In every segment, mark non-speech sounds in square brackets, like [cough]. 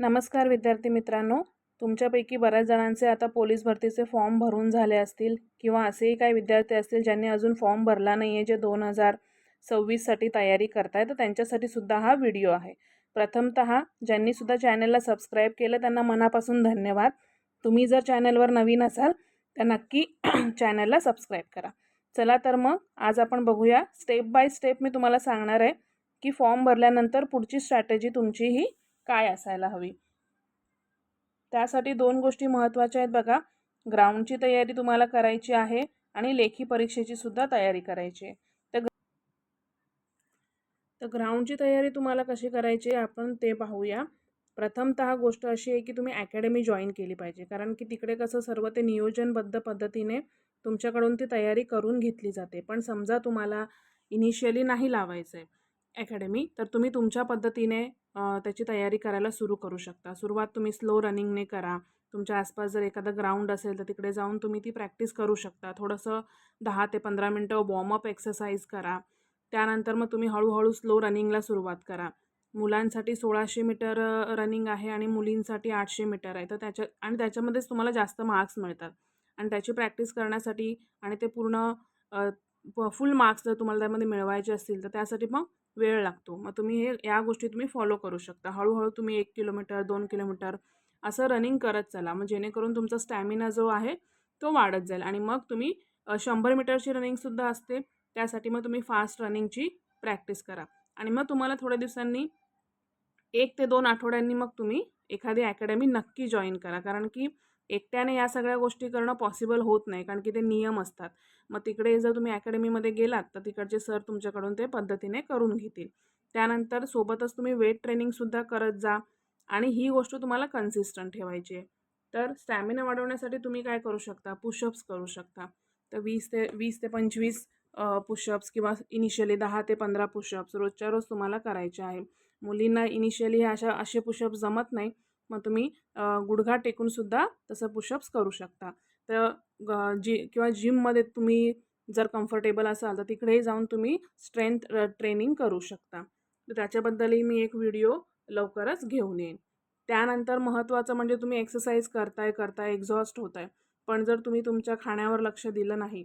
नमस्कार विद्यार्थी मित्रांनो. तुमच्यापैकी बऱ्याच जणांचे आता पोलीस भरतीचे फॉर्म भरून झाले असतील किंवा असेही काही विद्यार्थी असतील ज्यांनी अजून फॉर्म भरला नाही आहे जे दोन हजार सव्वीससाठी तयारी करताय तर त्यांच्यासाठी सुद्धा हा व्हिडिओ आहे. प्रथमतः ज्यांनी सुद्धा चॅनलला सबस्क्राईब केलं त्यांना मनापासून धन्यवाद. तुम्ही जर चॅनलवर नवीन असाल तर नक्की [clears throat] चॅनलला सबस्क्राईब करा. चला तर मग आज आपण बघूया. स्टेप बाय स्टेप मी तुम्हाला सांगणार आहे की फॉर्म भरल्यानंतर पुढची स्ट्रॅटेजी तुमची ही काय असायला हवी? त्यासाठी दोन गोष्टी महत्त्वाच्या आहेत बघा. ग्राउंडची तयारी तुम्हाला करायची आहे आणि लेखी परीक्षेची सुद्धा तयारी करायची आहे. तर तर ग्राउंडची तयारी तुम्हाला कशी करायची आहे आपण ते पाहूया. प्रथमतः गोष्ट अशी आहे की तुम्ही अकॅडमी जॉईन केली पाहिजे. कारण की तिकडे कसं सर्व ते नियोजनबद्ध पद्धतीने तुमच्याकडून ती तयारी करून घेतली जाते. पण समजा तुम्हाला इनिशियली नाही लावायचं आहे अकॅडमी तर तुम्ही तुमच्या पद्धतीने त्याची तयारी करायला सुरू करू शकता. सुरुवात तुम्ही स्लो रनिंगने करा. तुमच्या आसपास जर एखादं ग्राउंड असेल तर तिकडे जाऊन तुम्ही ती प्रॅक्टिस करू शकता. थोडंसं दहा ते पंधरा मिनटं वॉर्मअप एक्सरसाइज करा. त्यानंतर मग तुम्ही हळूहळू स्लो रनिंगला सुरुवात करा. मुलांसाठी सोळाशे मीटर रनिंग आहे आणि मुलींसाठी आठशे मीटर आहे. तर त्याच्या आणि त्याच्यामध्येच तुम्हाला जास्त मार्क्स मिळतात. आणि त्याची प्रॅक्टिस करण्यासाठी आणि ते पूर्ण फुल मार्क्स जर तुम्हाला त्यामध्ये मिळवायचे असतील तर त्यासाठी मग वेळ लागतो. मग तुम्ही हे या गोष्टी तुम्ही फॉलो करू शकता. हळूहळू तुम्ही एक किलोमीटर दोन किलोमीटर असं रनिंग करत चला. मग जेणेकरून तुमचा स्टॅमिना जो आहे तो वाढत जाईल. आणि मग तुम्ही शंभर मीटरची रनिंगसुद्धा असते. त्यासाठी मग तुम्ही फास्ट रनिंगची प्रॅक्टिस करा. आणि मग तुम्हाला थोड्या दिवसांनी एक ते दोन आठवड्यांनी मग तुम्ही एखादी अकॅडमी नक्की जॉईन करा. कारण की एकट्याने या सगळ्या गोष्टी करणं पॉसिबल होत नाही कारण की ते नियम असतात. मग तिकडे जर तुम्ही अकॅडमीमध्ये गेलात तर तिकडचे सर तुमच्याकडून ते पद्धतीने करून घेतील. त्यानंतर सोबतच तुम्ही वेट ट्रेनिंगसुद्धा करत जा आणि ही गोष्ट तुम्हाला कन्सिस्टंट ठेवायची आहे. तर स्टॅमिना वाढवण्यासाठी तुम्ही काय करू शकता? पुशअप्स करू शकता. तर वीस ते वीस ते पंचवीस पुशअप्स किंवा इनिशियली दहा ते पंधरा पुशअप्स रोजच्या रोज तुम्हाला करायचे आहे. मुलींना इनिशियली हे अशा असे पुशअप्स जमत नाही. मग तुम्ही गुडघा टेकूनसुद्धा तसं पुशअप्स करू शकता. तर ग जी किंवा जिममध्ये तुम्ही जर कम्फर्टेबल असाल तर तिकडेही जाऊन तुम्ही स्ट्रेंथ ट्रेनिंग करू शकता. तर त्याच्याबद्दलही मी एक व्हिडिओ लवकरच घेऊन येईन. त्यानंतर महत्त्वाचं म्हणजे तुम्ही एक्सरसाइज करताय करताय एक्झॉस्ट होत आहे पण जर तुम्ही तुमच्या खाण्यावर लक्ष दिलं नाही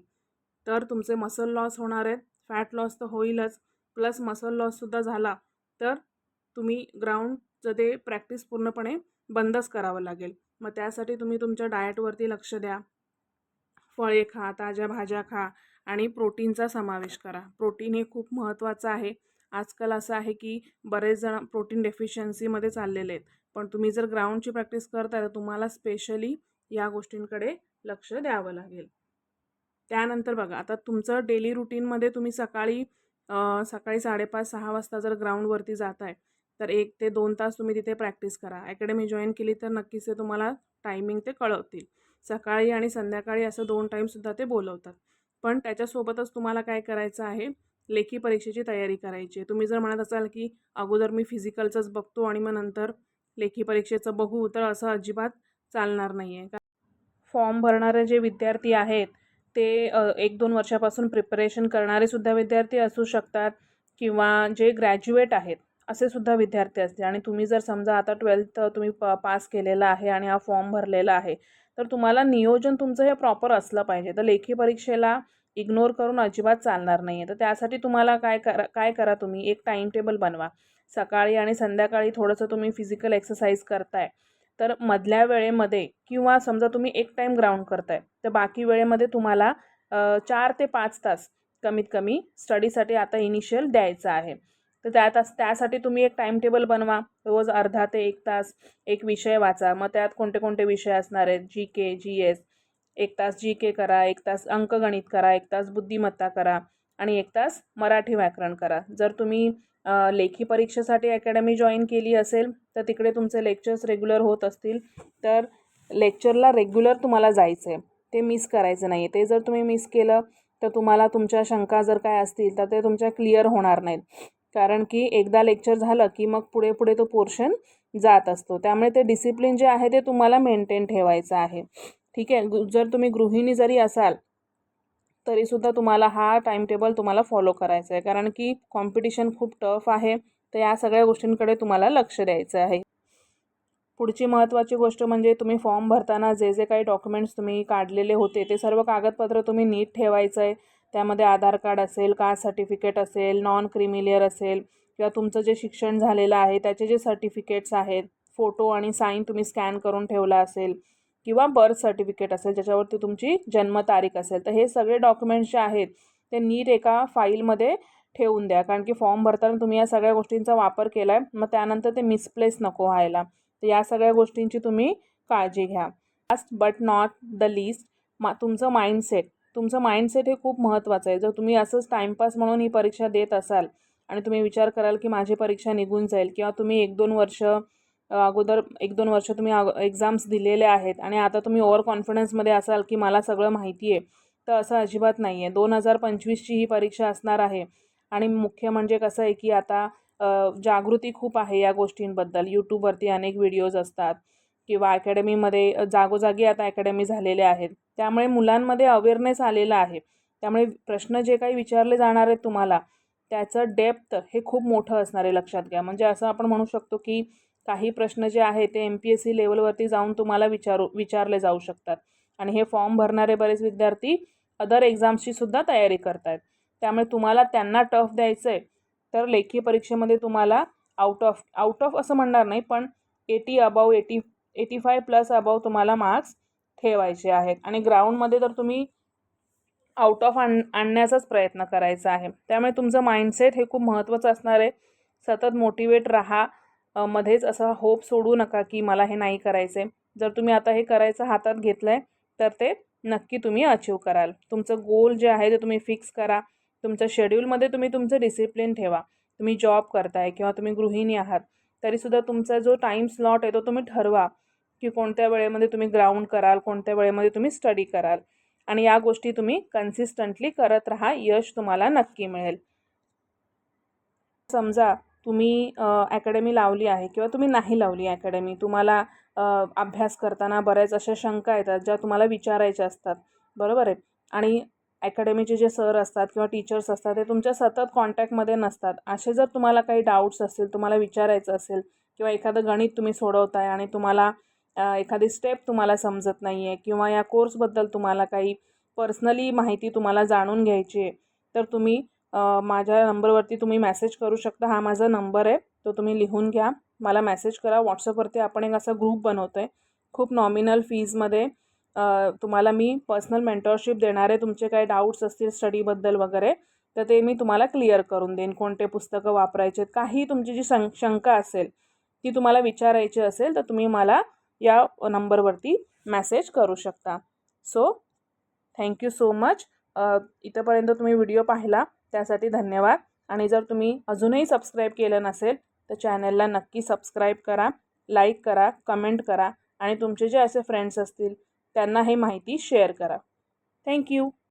तर तुमचे मसल लॉस होणार आहेत. फॅट लॉस तर होईलच. प्लस मसल लॉससुद्धा झाला तर तुम्ही ग्राउंडचं ते प्रॅक्टिस पूर्णपणे बंदच करावं लागेल. मग त्यासाठी तुम्ही तुमच्या डाएटवरती लक्ष द्या. फळे खा ताज्या भाज्या खा आणि प्रोटीनचा समावेश करा. प्रोटीन हे खूप महत्त्वाचं आहे. आजकाल असं आहे की बरेच जण प्रोटीन डेफिशियन्सीमध्ये चाललेले आहेत. पण तुम्ही जर ग्राउंडची प्रॅक्टिस करताय तर तुम्हाला स्पेशली या गोष्टींकडे लक्ष द्यावं लागेल. त्यानंतर बघा आता तुमचं डेली रुटीनमध्ये तुम्ही सकाळी सकाळी साडेपाच सहा वाजता जर ग्राउंडवरती जाताय तर एक ते दोन तास तुम्ही तिथे प्रॅक्टिस करा. अकॅडमी जॉईन केली तर नक्कीच ते तुम्हाला टायमिंग ते कळवतील. सकाळी आणि संध्याकाळी असं दोन टाईमसुद्धा ते बोलवतात. पण त्याच्यासोबतच तुम्हाला काय करायचं आहे? लेखी परीक्षेची तयारी करायची आहे. तुम्ही जर म्हणत असाल की अगोदर मी फिजिकलचंच बघतो आणि मग नंतर लेखी परीक्षेचं बघू तर असं अजिबात चालणार नाही आहे फॉर्म भरणारे जे विद्यार्थी आहेत ते एक दोन वर्षापासून प्रिपरेशन करणारेसुद्धा विद्यार्थी असू शकतात किंवा जे ग्रॅज्युएट आहेत. असे सुद्धा विद्यार्थी असते आणि तुम्ही जर समजा आता ट्वेल्थ तुम्ही प पास केलेला आहे आणि हा फॉर्म भरलेला आहे तर तुम्हाला नियोजन तुमचं हे प्रॉपर असलं पाहिजे. तर लेखी परीक्षेला इग्नोर करून अजिबात चालणार नाही आहे तर त्यासाठी तुम्हाला काय करा काय करा तुम्ही? एक टाईम टेबल बनवा. सकाळी आणि संध्याकाळी थोडंसं तुम्ही फिजिकल एक्सरसाइज करताय. तर मधल्या वेळेमध्ये किंवा समजा तुम्ही एक टाईम ग्राउंड करताय तर बाकी वेळेमध्ये तुम्हाला चार ते पाच तास कमीत कमी स्टडीसाठी आता इनिशियल द्यायचं आहे. तर त्या तास त्यासाठी तुम्ही एक टाईमटेबल बनवा. रोज अर्धा ते एक तास एक विषय वाचा. मग त्यात कोणते कोणते विषय असणार आहेत? जी के जी एस एक तास जी के करा एक तास अंकगणित करा एक तास बुद्धिमत्ता करा आणि एक तास मराठी व्याकरण करा. जर तुम्ही लेखी परीक्षेसाठी अकॅडमी जॉईन केली असेल तर तिकडे तुमचे लेक्चर्स रेग्युलर होत असतील. तर लेक्चरला रेग्युलर तुम्हाला जायचं आहे ते मिस करायचं नाही ते जर तुम्ही मिस केलं तर तुम्हाला तुमच्या शंका जर काय असतील तर ते तुमच्या क्लिअर होणार नाहीत. कारण की एकदा लेक्चर झालं की मग पुढे पुढे तो पोर्शन जात असतो. त्यामुळे ते डिसिप्लिन जे आहे ते तुम्हाला मेंटेन ठेवायचं आहे. ठीक आहे? जर तुम्ही गृहिणी जरी असाल तरीसुद्धा तुम्हाला हा टाईमटेबल तुम्हाला फॉलो करायचा आहे. कारण की कॉम्पिटिशन खूप टफ आहे. तर या सगळ्या गोष्टींकडे तुम्हाला लक्ष द्यायचं आहे. पुढची महत्त्वाची गोष्ट म्हणजे तुम्ही फॉर्म भरताना जे जे काही डॉक्युमेंट्स तुम्ही काढलेले होते ते सर्व कागदपत्र तुम्ही नीट ठेवायचं आहे. त्यामध्ये आधार कार्ड असेल कास्ट सर्टिफिकेट असेल नॉन क्रिमिलियर असेल किंवा तुमचं जे शिक्षण झालेलं आहे त्याचे जे सर्टिफिकेट्स आहेत फोटो आणि साईन तुम्ही स्कॅन करून ठेवला असेल किंवा बर्थ सर्टिफिकेट असेल ज्याच्यावरती तुमची जन्मतारीख असेल तर हे सगळे डॉक्युमेंट्स जे आहेत ते नीट एका फाईलमध्ये ठेवून द्या. कारण की फॉर्म भरताना तुम्ही या सगळ्या गोष्टींचा वापर केला आहे मग त्यानंतर ते मिसप्लेस नको व्हायला. तर या सगळ्या गोष्टींची तुम्ही काळजी घ्या. Last but not the least मा तुमचं माइंडसेट तुमचं माइंडसेट हे खूप महत्त्वाचं आहे. जर तुम्ही असंच टाईमपास म्हणून ही परीक्षा देत असाल आणि तुम्ही विचार कराल की माझी परीक्षा निघून जाईल किंवा तुम्ही एक दोन वर्ष अगोदर एक दोन वर्ष तुम्ही एक्झाम्स दिलेले आहेत आणि आता तुम्ही ओव्हर कॉन्फिडन्समध्ये असाल की मला सगळं माहिती आहे तर असं अजिबात नाही आहे दोन हजार पंचवीसची ही परीक्षा असणार आहे आणि मुख्य म्हणजे कसं आहे की आता जागृती खूप आहे या गोष्टींबद्दल. यूट्यूबवरती अनेक व्हिडिओज असतात. किंवा अकॅडमीमध्ये जागोजागी आता अकॅडमी झालेल्या आहेत. त्यामुळे मुलांमध्ये अवेअरनेस आलेला आहे. त्यामुळे प्रश्न जे काही विचारले जाणार आहेत तुम्हाला त्याचं डेप्थ हे खूप मोठं असणार आहे लक्षात घ्या. म्हणजे असं आपण म्हणू शकतो की काही प्रश्न जे आहे ते एम पी एस सी लेवलवरती जाऊन तुम्हाला विचारू विचारले जाऊ शकतात. आणि हे फॉर्म भरणारे बरेच विद्यार्थी अदर एक्झाम्सची सुद्धा तयारी करत आहेत त्यामुळे तुम्हाला त्यांना टफ द्यायचं आहे तर लेखी परीक्षेमध्ये तुम्हाला आउट ऑफ आउट ऑफ असं म्हणणार नाही पण eighty above eighty eighty five plus above तुम्हाला मार्क्स ठेवायचे आहेत. आणि ग्राउंडमध्ये तर तुम्ही आउट ऑफ आण आणण्याचाच प्रयत्न करायचा आहे. त्यामुळे तुमचं माइंडसेट हे खूप महत्त्वाचं असणार आहे. सतत मोटिवेट राहा. मध्येच असा होप सोडू नका की मला हे नाही करायचं आहे जर तुम्ही आता हे करायचं हातात घेतलं आहे तर ते नक्की तुम्ही अचीव कराल. तुमचं गोल जे आहे ते तुम्ही फिक्स करा. तुमच्या शेड्यूलमध्ये तुम्ही तुमचं डिसिप्लिन ठेवा. तुम्ही जॉब करताय किंवा तुम्ही गृहिणी आहात तरीसुद्धा तुमचा जो टाईम स्लॉट आहे तो तुम्ही ठरवा. की कोणत्या वेळेमध्ये तुम्ही ग्राउंड कराल कोणत्या वेळेमध्ये तुम्ही स्टडी कराल. आणि या गोष्टी तुम्ही कन्सिस्टंटली करत राहा यश तुम्हाला नक्की मिळेल. समजा तुम्ही अकॅडमी लावली आहे किंवा तुम्ही नाही लावली अकॅडमी तुम्हाला अभ्यास करताना बऱ्याच अशा शंका येतात ज्या तुम्हाला विचारायच्या असतात. बरोबर आहे? आणि अकॅडमीचे जे सर असतात किंवा टीचर्स असतात ते तुमच्या सतत कॉन्टॅक्टमध्ये नसतात. असे जर तुम्हाला काही डाऊट्स असतील तुम्हाला विचारायचं असेल किंवा एखादं गणित तुम्ही सोडवताय आणि तुम्हाला एखादी स्टेप तुम्हाला समजत नाही आहे किंवा या कोर्सबद्दल तुम्हाला काही पर्सनली माहिती तुम्हाला जाणून घ्यायची आहे तर तुम्ही माझ्या नंबरवरती तुम्ही मॅसेज करू शकता. हा माझा नंबर आहे तो तुम्ही लिहून घ्या. मला मॅसेज करा. व्हॉट्सअपवरती आपण एक असा ग्रुप बनवतो आहे खूप नॉमिनल फीजमध्ये तुम्हाला मी पर्सनल मेंटरशिप देणारे तुमचे काही डाऊट्स असतील स्टडीबद्दल वगैरे तर ते मी तुम्हाला क्लिअर करून देईन. कोणते पुस्तकं वापरायचे काही तुमची जी शं शंका असेल ती तुम्हाला विचारायची असेल तर तुम्ही मला या नंबरवरती मेसेज करू शकता. So thank you so much इथंपर्यंत तुम्ही व्हिडिओ पाहिला त्यासाठी धन्यवाद. आणि जर तुम्ही अजूनही सबस्क्राईब केलं नसेल तर चॅनलला नक्की सबस्क्राईब करा लाईक करा कमेंट करा आणि तुमचे जे असे फ्रेंड्स असतील त्यांना हे माहिती शेअर करा. थँक्यू